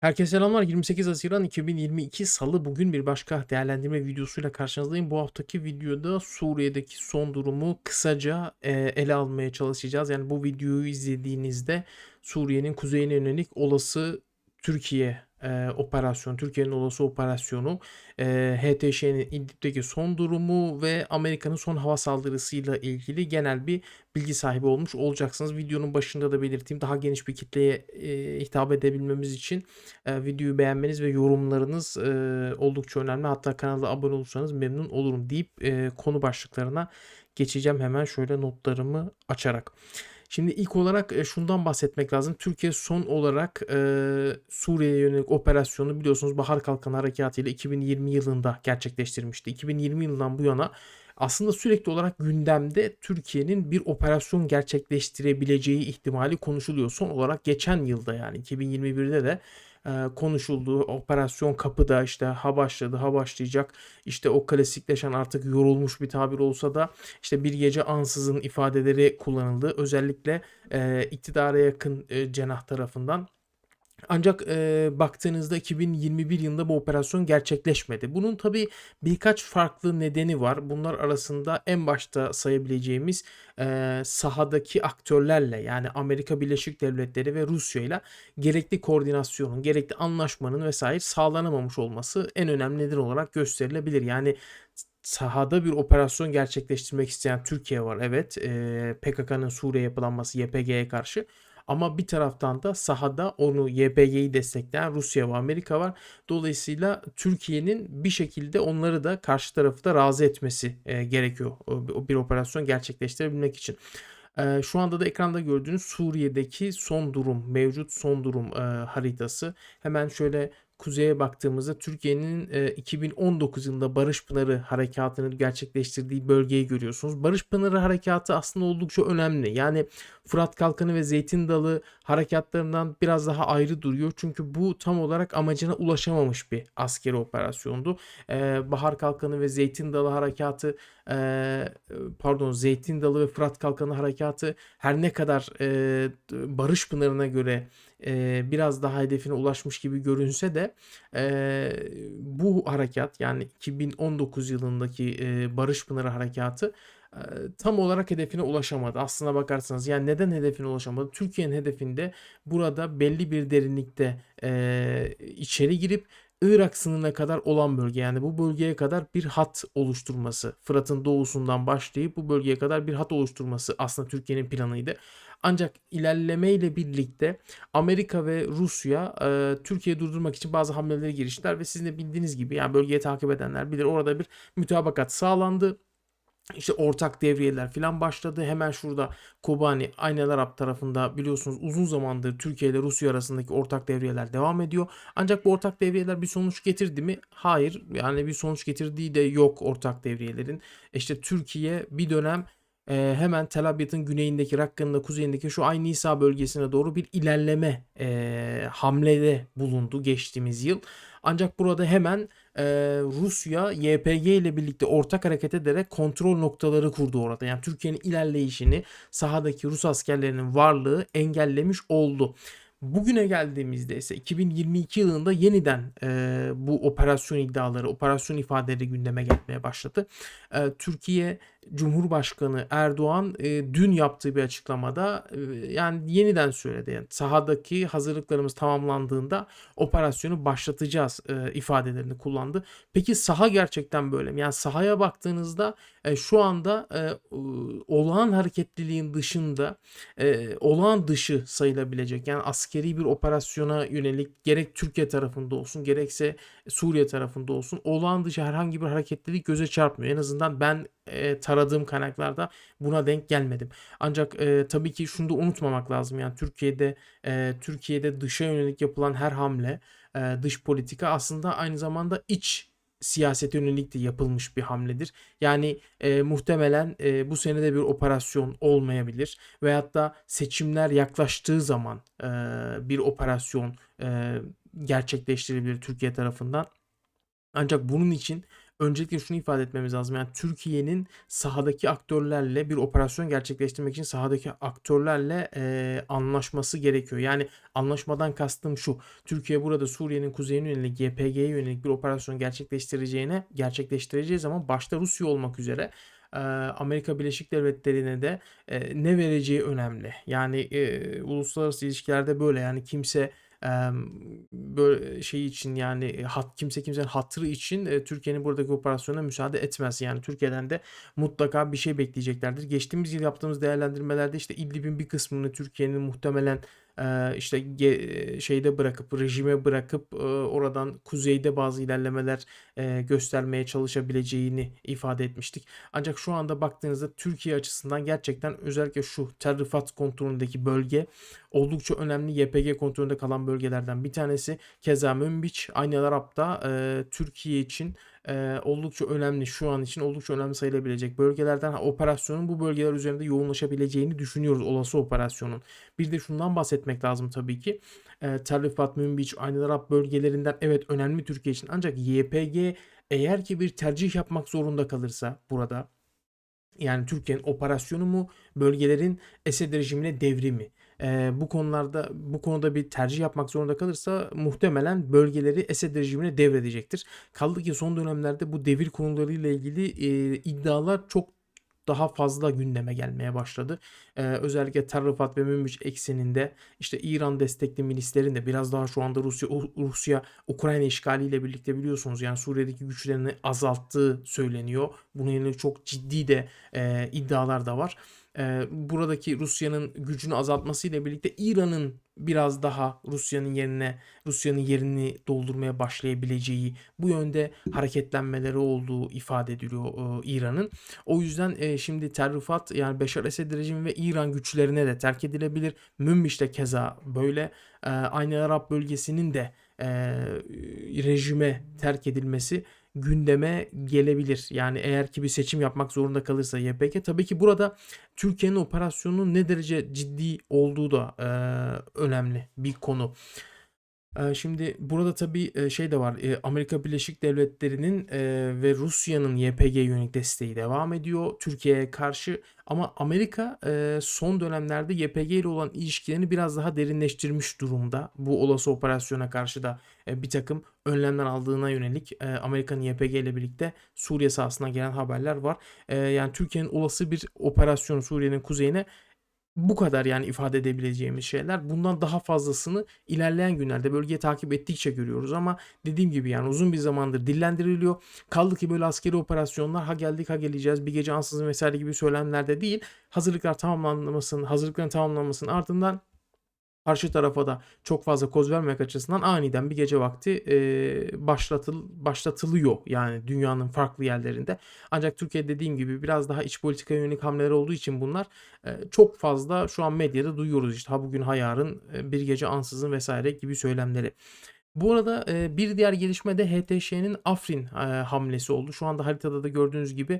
Herkese selamlar. 28 Haziran 2022 Salı. Bugün bir başka değerlendirme videosuyla karşınızdayım. Bu haftaki videoda Suriye'deki son durumu kısaca e, ele almaya çalışacağız. Yani bu videoyu izlediğinizde Suriye'nin kuzeyine yönelik olası Türkiye e, operasyon, Türkiye'nin olası operasyonu, e, HTŞ'nin İdlib'deki son durumu ve Amerika'nın son hava saldırısıyla ilgili genel bir bilgi sahibi olmuş olacaksınız. Videonun başında da belirttiğim daha geniş bir kitleye e, hitap edebilmemiz için e, videoyu beğenmeniz ve yorumlarınız e, oldukça önemli. Hatta kanala abone olursanız memnun olurum deyip e, konu başlıklarına geçeceğim hemen şöyle notlarımı açarak. Şimdi ilk olarak e, şundan bahsetmek lazım. Türkiye son olarak e, Suriye'ye yönelik operasyonu biliyorsunuz Bahar Kalkanı Harekatı ile 2020 yılında gerçekleştirmişti. 2020 yılından bu yana aslında sürekli olarak gündemde Türkiye'nin bir operasyon gerçekleştirebileceği ihtimali konuşuluyor. Son olarak geçen yılda yani 2021'de de konuşuldu. Operasyon kapıda işte ha başladı ha başlayacak. İşte o klasikleşen artık yorulmuş bir tabir olsa da işte bir gece ansızın ifadeleri kullanıldı. Özellikle e, iktidara yakın e, cenah tarafından. Ancak e, baktığınızda 2021 yılında bu operasyon gerçekleşmedi. Bunun tabi birkaç farklı nedeni var. Bunlar arasında en başta sayabileceğimiz e, sahadaki aktörlerle yani Amerika Birleşik Devletleri ve Rusya ile gerekli koordinasyonun, gerekli anlaşmanın vesaire sağlanamamış olması en önemli neden olarak gösterilebilir. Yani sahada bir operasyon gerçekleştirmek isteyen Türkiye var. Evet, e, PKK'nın Suriye yapılanması YPG'ye karşı. Ama bir taraftan da sahada onu YPG'yi destekleyen Rusya ve Amerika var. Dolayısıyla Türkiye'nin bir şekilde onları da karşı tarafı da razı etmesi e, gerekiyor o bir operasyon gerçekleştirebilmek için. E, şu anda da ekranda gördüğünüz Suriye'deki son durum, mevcut son durum e, haritası. Hemen şöyle kuzeye baktığımızda Türkiye'nin e, 2019 yılında Barış Pınarı harekatını gerçekleştirdiği bölgeyi görüyorsunuz. Barış Pınarı harekatı aslında oldukça önemli. Yani Fırat Kalkanı ve Zeytin Dalı harekatlarından biraz daha ayrı duruyor. Çünkü bu tam olarak amacına ulaşamamış bir askeri operasyondu. E, Bahar Kalkanı ve Zeytin Dalı harekatı e, pardon Zeytin Dalı ve Fırat Kalkanı harekatı her ne kadar e, Barış Pınarı'na göre e, biraz daha hedefine ulaşmış gibi görünse de e, bu harekat yani 2019 yılındaki e, Barış Pınarı harekatı tam olarak hedefine ulaşamadı. Aslına bakarsanız yani neden hedefine ulaşamadı? Türkiye'nin hedefinde burada belli bir derinlikte e, içeri girip Irak sınırına kadar olan bölge yani bu bölgeye kadar bir hat oluşturması. Fırat'ın doğusundan başlayıp bu bölgeye kadar bir hat oluşturması aslında Türkiye'nin planıydı. Ancak ilerlemeyle birlikte Amerika ve Rusya e, Türkiye'yi durdurmak için bazı hamleleri giriştiler ve sizin de bildiğiniz gibi yani bölgeyi takip edenler bilir orada bir mütabakat sağlandı. İşte ortak devriyeler falan başladı. Hemen şurada Kobani Aynel Arap tarafında biliyorsunuz uzun zamandır Türkiye ile Rusya arasındaki ortak devriyeler devam ediyor. Ancak bu ortak devriyeler bir sonuç getirdi mi? Hayır. Yani bir sonuç getirdiği de yok ortak devriyelerin. İşte Türkiye bir dönem e, hemen Tel Abyad'ın güneyindeki, Rakka'nın da kuzeyindeki şu Ay Nisa bölgesine doğru bir ilerleme e, hamlede bulundu geçtiğimiz yıl. Ancak burada hemen e, Rusya YPG ile birlikte ortak hareket ederek kontrol noktaları kurdu orada. Yani Türkiye'nin ilerleyişini sahadaki Rus askerlerinin varlığı engellemiş oldu. Bugüne geldiğimizde ise 2022 yılında yeniden e, bu operasyon iddiaları, operasyon ifadeleri gündeme gelmeye başladı. E, Türkiye Cumhurbaşkanı Erdoğan e, dün yaptığı bir açıklamada e, yani yeniden söyledi. Yani sahadaki hazırlıklarımız tamamlandığında operasyonu başlatacağız e, ifadelerini kullandı. Peki saha gerçekten böyle mi? Yani sahaya baktığınızda e, şu anda e, olağan hareketliliğin dışında e, olağan dışı sayılabilecek yani askeri bir operasyona yönelik gerek Türkiye tarafında olsun gerekse Suriye tarafında olsun olağan dışı herhangi bir hareketlilik göze çarpmıyor. En azından ben e, taradığım kaynaklarda buna denk gelmedim. Ancak e, tabii ki şunu da unutmamak lazım. Yani Türkiye'de e, Türkiye'de dışa yönelik yapılan her hamle, e, dış politika aslında aynı zamanda iç siyasete yönelik de yapılmış bir hamledir. Yani e, muhtemelen e, bu senede bir operasyon olmayabilir veyahut da seçimler yaklaştığı zaman e, bir operasyon e, gerçekleştirilebilir Türkiye tarafından. Ancak bunun için öncelikle şunu ifade etmemiz lazım. Yani Türkiye'nin sahadaki aktörlerle bir operasyon gerçekleştirmek için sahadaki aktörlerle eee, anlaşması gerekiyor. Yani anlaşmadan kastım şu. Türkiye burada Suriye'nin kuzeyine yönelik YPG'ye yönelik bir operasyon gerçekleştireceğine gerçekleştireceği zaman başta Rusya olmak üzere Amerika Birleşik Devletleri'ne de ne vereceği önemli. Yani eee, uluslararası ilişkilerde böyle yani kimse böyle şey için yani hat kimse kimsenin hatırı için, eee, Türkiye'nin buradaki operasyona müsaade etmez. Yani Türkiye'den de mutlaka bir şey bekleyeceklerdir. Geçtiğimiz yıl yaptığımız değerlendirmelerde işte İdlib'in bir kısmını Türkiye'nin muhtemelen işte şeyde bırakıp rejime bırakıp oradan kuzeyde bazı ilerlemeler göstermeye çalışabileceğini ifade etmiştik. Ancak şu anda baktığınızda Türkiye açısından gerçekten özellikle şu Tel Rifat kontrolündeki bölge oldukça önemli YPG kontrolünde kalan bölgelerden bir tanesi. Keza Münbiç aynı Arap'ta Türkiye için e, oldukça önemli şu an için oldukça önemli sayılabilecek bölgelerden Ha, operasyonun bu bölgeler üzerinde yoğunlaşabileceğini düşünüyoruz olası operasyonun. Bir de şundan bahsetmek lazım tabii ki. E, Tel Rifat, Münbiç, aynı Arap bölgelerinden evet önemli Türkiye için ancak YPG eğer ki bir tercih yapmak zorunda kalırsa burada yani Türkiye'nin operasyonu mu, bölgelerin Esed rejimine devrimi. Eee, bu konularda bu konuda bir tercih yapmak zorunda kalırsa muhtemelen bölgeleri Esed rejimine devredecektir. Kaldı ki son dönemlerde bu devir konularıyla ilgili eee, iddialar çok daha fazla gündeme gelmeye başladı. Eee, özellikle Tel Rifat ve Münbiç ekseninde işte İran destekli milislerin de biraz daha şu anda Rusya Rusya Ukrayna işgaliyle birlikte biliyorsunuz yani Suriye'deki güçlerini azalttığı söyleniyor. Bunun yönelik çok ciddi de eee, iddialar da var. Eee, buradaki Rusya'nın gücünü azaltmasıyla birlikte İran'ın biraz daha Rusya'nın yerine Rusya'nın yerini doldurmaya başlayabileceği bu yönde hareketlenmeleri olduğu ifade ediliyor eee, İran'ın. O yüzden eee, şimdi Tel Rifat yani Beşar Esed rejimi ve İran güçlerine de terk edilebilir. Münbiç de keza böyle. Eee, aynı Arap bölgesinin de eee, rejime terk edilmesi gündeme gelebilir. Yani eğer ki bir seçim yapmak zorunda kalırsa YPG tabii ki burada Türkiye'nin operasyonunun ne derece ciddi olduğu da eee, önemli bir konu. Eee, şimdi burada tabii, eee, şey de var, eee, Amerika Birleşik Devletleri'nin, eee, ve Rusya'nın YPG'ye yönelik desteği devam ediyor Türkiye'ye karşı ama Amerika, son dönemlerde YPG ile olan ilişkilerini biraz daha derinleştirmiş durumda. Bu olası operasyona karşı da, eee, birtakım önlemler aldığına yönelik, Amerika'nın YPG ile birlikte Suriye sahasına gelen haberler var. Yani Türkiye'nin olası bir operasyonu Suriye'nin kuzeyine bu kadar yani ifade edebileceğimiz şeyler. Bundan daha fazlasını ilerleyen günlerde bölgeyi takip ettikçe görüyoruz ama dediğim gibi yani uzun bir zamandır dillendiriliyor. Kaldı ki böyle askeri operasyonlar ha geldik ha geleceğiz bir gece ansızın vesaire gibi söylemlerde değil. Hazırlıklar tamamlanmasının, hazırlıkların tamamlanmasının ardından karşı tarafa da çok fazla koz vermemek açısından aniden bir gece vakti eee, başlatıl başlatılıyor yani dünyanın farklı yerlerinde. Ancak Türkiye dediğim gibi biraz daha iç politikaya yönelik hamleler olduğu için bunlar eee, çok fazla şu an medyada duyuyoruz işte ha bugün ha yarın e, bir gece ansızın vesaire gibi söylemleri. Bu arada eee, bir diğer gelişme de HTŞ'nin Afrin eee, hamlesi oldu. Şu anda haritada da gördüğünüz gibi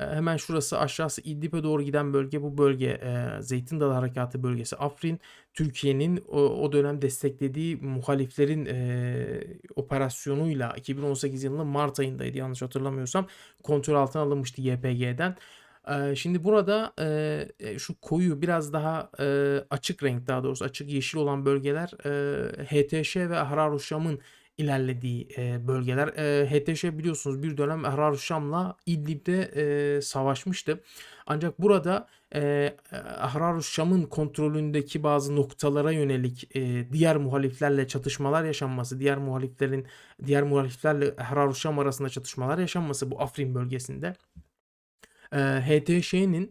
eee, hemen şurası aşağısı İdlib'e doğru giden bölge bu bölge Zeytin Dalı Harekatı bölgesi Afrin. Türkiye'nin o, dönem desteklediği muhaliflerin operasyonuyla 2018 yılının Mart ayındaydı yanlış hatırlamıyorsam kontrol altına alınmıştı YPG'den. Şimdi burada e, şu koyu biraz daha açık renk daha doğrusu açık yeşil olan bölgeler HTŞ ve Ahrar-ı Şam'ın ilerlediği bölgeler. HTŞ biliyorsunuz bir dönem Ahrar-ı Şam'la İdlib'de savaşmıştı. Ancak burada eee Ahrar-ı Şam'ın kontrolündeki bazı noktalara yönelik diğer muhaliflerle çatışmalar yaşanması, diğer muhaliflerin diğer muhaliflerle Ahrar-ı Şam arasında çatışmalar yaşanması bu Afrin bölgesinde eee, HTŞ'nin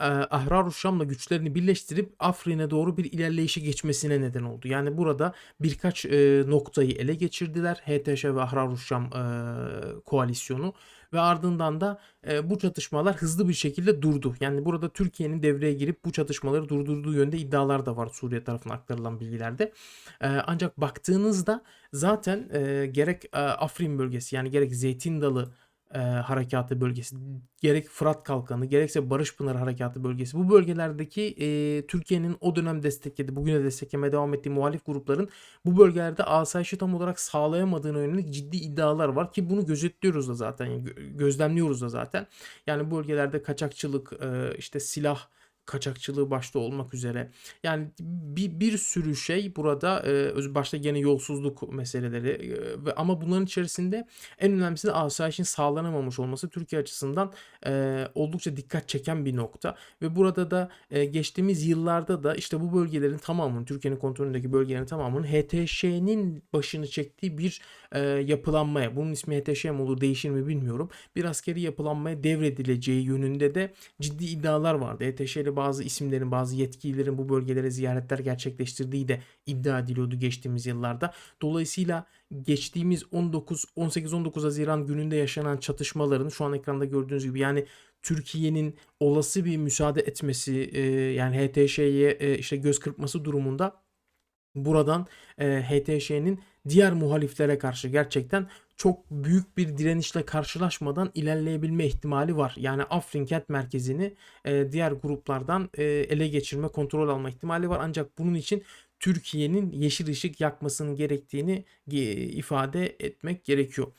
eee, Ahrar-ı güçlerini birleştirip Afrin'e doğru bir ilerleyişe geçmesine neden oldu. Yani burada birkaç eee, noktayı ele geçirdiler HTŞ ve Ahrar-ı eee, koalisyonu ve ardından da eee, bu çatışmalar hızlı bir şekilde durdu. Yani burada Türkiye'nin devreye girip bu çatışmaları durdurduğu yönde iddialar da var Suriye tarafından aktarılan bilgilerde. Eee, ancak baktığınızda zaten eee, gerek eee, Afrin bölgesi yani gerek Zeytin Dalı eee, harekatı bölgesi, gerek Fırat Kalkanı gerekse Barış Pınarı harekatı bölgesi bu bölgelerdeki, eee, Türkiye'nin o dönem desteklediği, bugün de desteklemeye devam ettiği muhalif grupların bu bölgelerde asayişi tam olarak sağlayamadığına yönelik ciddi iddialar var ki bunu gözetliyoruz da zaten, gözlemliyoruz da zaten. Yani bu bölgelerde kaçakçılık, eee, işte silah kaçakçılığı başta olmak üzere yani bir bir sürü şey burada, öz başta gene yolsuzluk meseleleri, eee, ve ama bunların içerisinde en önemlisi de asayişin sağlanamamış olması Türkiye açısından, eee, oldukça dikkat çeken bir nokta ve burada da, eee, geçtiğimiz yıllarda da işte bu bölgelerin tamamının, Türkiye'nin kontrolündeki bölgelerin tamamının HTŞ'nin başını çektiği bir, yapılanmaya, bunun ismi HTŞ mi olur, değişir mi bilmiyorum. Bir askeri yapılanmaya devredileceği yönünde de ciddi iddialar vardı. Bazı isimlerin, bazı yetkililerin bu bölgelere ziyaretler gerçekleştirdiği de iddia ediliyordu geçtiğimiz yıllarda. Dolayısıyla geçtiğimiz 19 18-19 Haziran gününde yaşanan çatışmaların şu an ekranda gördüğünüz gibi yani Türkiye'nin olası bir müsaade etmesi, yani HTŞ'ye, işte göz kırpması durumunda buradan, eee, HTŞ'nin diğer muhaliflere karşı gerçekten çok büyük bir direnişle karşılaşmadan ilerleyebilme ihtimali var. Yani Afrin kent merkezini, eee, diğer gruplardan, eee, ele geçirme, kontrol alma ihtimali var. Ancak bunun için Türkiye'nin yeşil ışık yakmasının gerektiğini ifade etmek gerekiyor.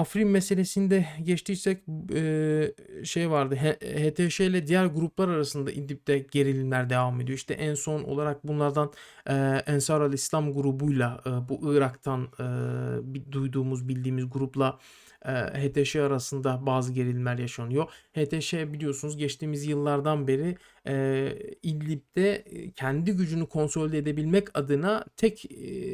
Afrin meselesinde geçtiysek, eee, şey vardı, HTŞ ile diğer gruplar arasında İdlib'de gerilimler devam ediyor. İşte en son olarak bunlardan, eee, Ensarul İslam grubuyla, eee, bu Irak'tan, bir duyduğumuz, bildiğimiz grupla, HTŞ arasında bazı gerilimler yaşanıyor. HTŞ biliyorsunuz geçtiğimiz yıllardan beri, İdlib'de, kendi gücünü konsolide edebilmek adına tek,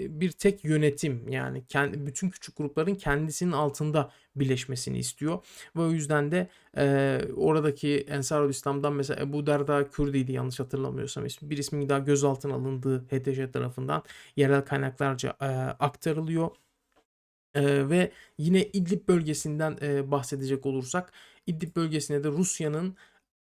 bir tek yönetim yani ken bütün küçük grupların kendisinin altında birleşmesini istiyor ve o yüzden de, eee, oradaki Ensarul İslam'dan mesela Ebu Derda Kürdi'ydi yanlış hatırlamıyorsam. Bir ismin daha gözaltına alındığı HTŞ tarafından yerel kaynaklarca, eee, aktarılıyor. Eee, ve yine İdlib bölgesinden, eee, bahsedecek olursak İdlib bölgesinde de Rusya'nın,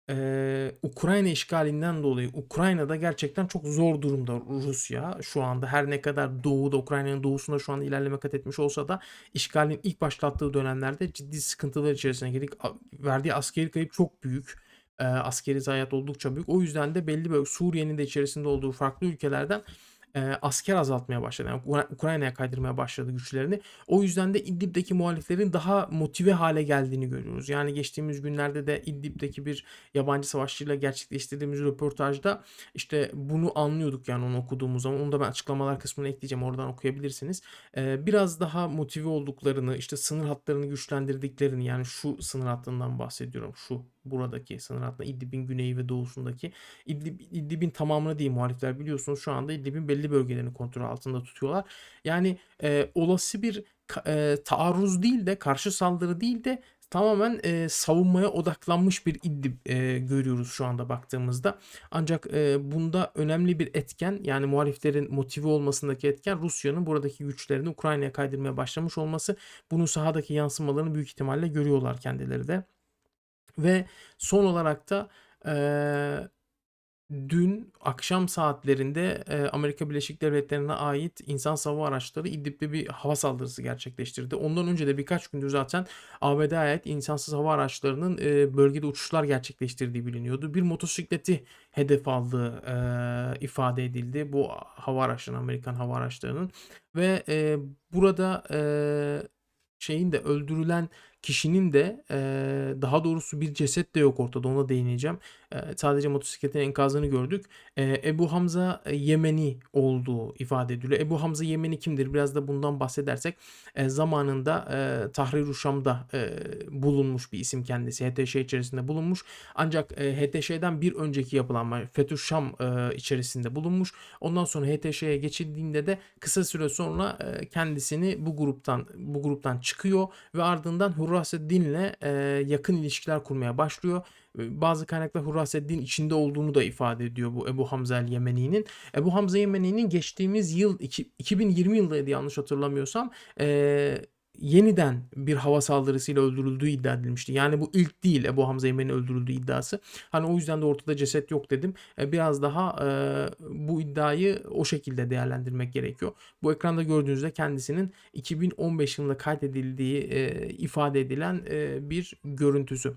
eee, Ukrayna işgalinden dolayı Ukrayna'da gerçekten çok zor durumda Rusya şu anda. Her ne kadar doğuda, Ukrayna'nın doğusunda şu anda ilerleme kat etmiş olsa da işgalin ilk başlattığı dönemlerde ciddi sıkıntılar içerisine girdik. Verdiği askeri kayıp çok büyük. Eee, askeri zayiat oldukça büyük. O yüzden de belli böl Suriye'nin de içerisinde olduğu farklı ülkelerden, eee, asker azaltmaya başladı. Yani Ukra Ukrayna'ya kaydırmaya başladı güçlerini. O yüzden de İdlib'deki muhaliflerin daha motive hâle geldiğini görüyoruz. Yani geçtiğimiz günlerde de İdlib'deki bir yabancı savaşçıyla gerçekleştirdiğimiz röportajda işte bunu anlıyorduk yani onu okuduğumuz zaman. Onu da ben açıklamalar kısmına ekleyeceğim. Oradan okuyabilirsiniz. Eee, biraz daha motive olduklarını, işte sınır hatlarını güçlendirdiklerini yani şu sınır hattından bahsediyorum. Şu buradaki sınır hattı İdlib'in güneyi ve doğusundaki. İdlib İdlib'in tamamını değil muhalifler biliyorsunuz şu anda İdlib'in belli bölgelerini kontrol altında tutuyorlar. Yani, eee, olası bir eee, taarruz değil de karşı saldırı değil de tamamen, eee, savunmaya odaklanmış bir İdlib, eee, görüyoruz şu anda baktığımızda. Ancak, eee, bunda önemli bir etken yani muhaliflerin motive olmasındaki etken Rusya'nın buradaki güçlerini Ukrayna'ya kaydırmaya başlamış olması. Bunun sahadaki yansımalarını büyük ihtimalle görüyorlar kendileri de. Ve son olarak da, eee, dün akşam saatlerinde, eee, Amerika Birleşik Devletleri'ne ait insansız hava araçları İdlib'de bir hava saldırısı gerçekleştirdi. Ondan önce de birkaç gündür zaten ABD'ye ait insansız hava araçlarının, eee, bölgede uçuşlar gerçekleştirdiği biliniyordu. Bir motosikleti hedef aldığı, eee, ifade edildi bu hava araçlarının, Amerikan hava araçlarının ve, eee, burada, eee, şeyin de öldürülen kişinin de, eee, daha doğrusu bir ceset de yok ortada ona değineceğim. Eee, sadece motosikletin enkazını gördük. Eee, Ebu Hamza Yemeni olduğu ifade ediliyor. Ebu Hamza Yemeni kimdir? Biraz da bundan bahsedersek, eee, zamanında, Tahrir-ü Şam'da, eee, bulunmuş bir isim kendisi. HTŞ içerisinde bulunmuş. Ancak, eee, HTŞ'den bir önceki yapılanma Fethu'ş Şam, eee, içerisinde bulunmuş. Ondan sonra HTŞ'ye geçildiğinde de kısa süre sonra, eee, kendisini bu gruptan bu gruptan çıkıyor ve ardından Hurraseddin'le, eee, yakın ilişkiler kurmaya başlıyor. Bazı kaynaklar Hurraseddin içinde olduğunu da ifade ediyor bu Ebu Hamza el-Yemeni'nin. Ebu Hamza Yemeni'nin geçtiğimiz yıl iki 2020 yılıydı yanlış hatırlamıyorsam, eee, yeniden bir hava saldırısıyla öldürüldüğü iddia edilmişti. Yani bu ilk değil Ebu Hamza Yemen'in öldürüldüğü iddiası. Hani o yüzden de ortada ceset yok dedim. E, biraz daha e, bu iddiayı o şekilde değerlendirmek gerekiyor. Bu ekranda gördüğünüzde kendisinin 2015 yılında kaydedildiği e, ifade edilen bir görüntüsü.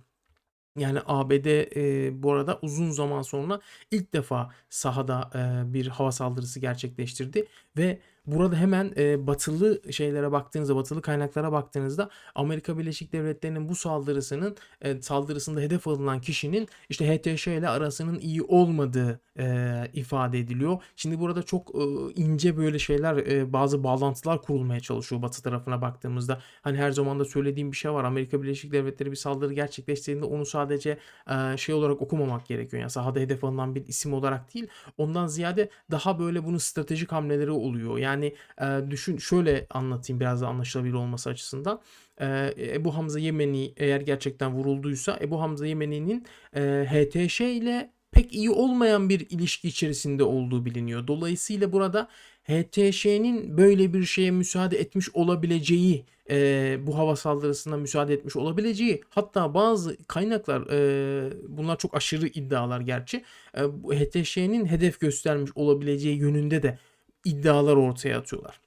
Yani ABD e, bu arada uzun zaman sonra ilk defa sahada e, bir hava saldırısı gerçekleştirdi ve burada hemen e, batılı şeylere baktığınızda, batılı kaynaklara baktığınızda Amerika Birleşik Devletleri'nin bu saldırısının e, saldırısında hedef alınan kişinin işte HTŞ ile arasının iyi olmadığı e, ifade ediliyor. Şimdi burada çok e, ince böyle şeyler, e, bazı bağlantılar kurulmaya çalışıyor batı tarafına baktığımızda. Hani her zaman da söylediğim bir şey var. Amerika Birleşik Devletleri bir saldırı gerçekleştirdiğinde onu sadece e, şey olarak okumamak gerekiyor. Yani sahada hedef alınan bir isim olarak değil. Ondan ziyade daha böyle bunun stratejik hamleleri oluyor. Yani e, düşün şöyle anlatayım biraz da anlaşılabilir olması açısından. E, Ebu Hamza Yemeni eğer gerçekten vurulduysa Ebu Hamza Yemeni'nin e, HTŞ ile pek iyi olmayan bir ilişki içerisinde olduğu biliniyor. Dolayısıyla burada HTŞ'nin böyle bir şeye müsaade etmiş olabileceği, e, bu hava saldırısına müsaade etmiş olabileceği, hatta bazı kaynaklar, e, bunlar çok aşırı iddialar gerçi, e, HTŞ'nin hedef göstermiş olabileceği yönünde de iddialar ortaya atıyorlar.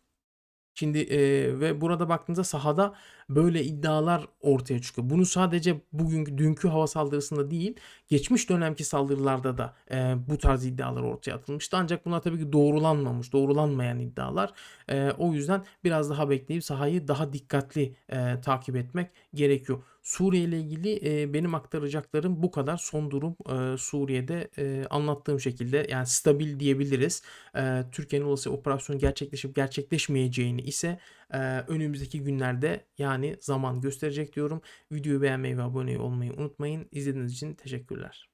Şimdi e, ve burada baktığınızda sahada böyle iddialar ortaya çıkıyor. Bunu sadece bugünkü dünkü hava saldırısında değil, geçmiş dönemki saldırılarda da e, bu tarz iddialar ortaya atılmıştı. Ancak bunlar tabii ki doğrulanmamış, doğrulanmayan iddialar. E, o yüzden biraz daha bekleyip sahayı daha dikkatli e, takip etmek gerekiyor. Suriye ile ilgili e, benim aktaracaklarım bu kadar. Son durum e, Suriye'de e, anlattığım şekilde yani stabil diyebiliriz. E, Türkiye'nin olası operasyon gerçekleşip gerçekleşmeyeceğini ise e, önümüzdeki günlerde yani zaman gösterecek diyorum. Videoyu beğenmeyi ve abone olmayı unutmayın. İzlediğiniz için teşekkürler.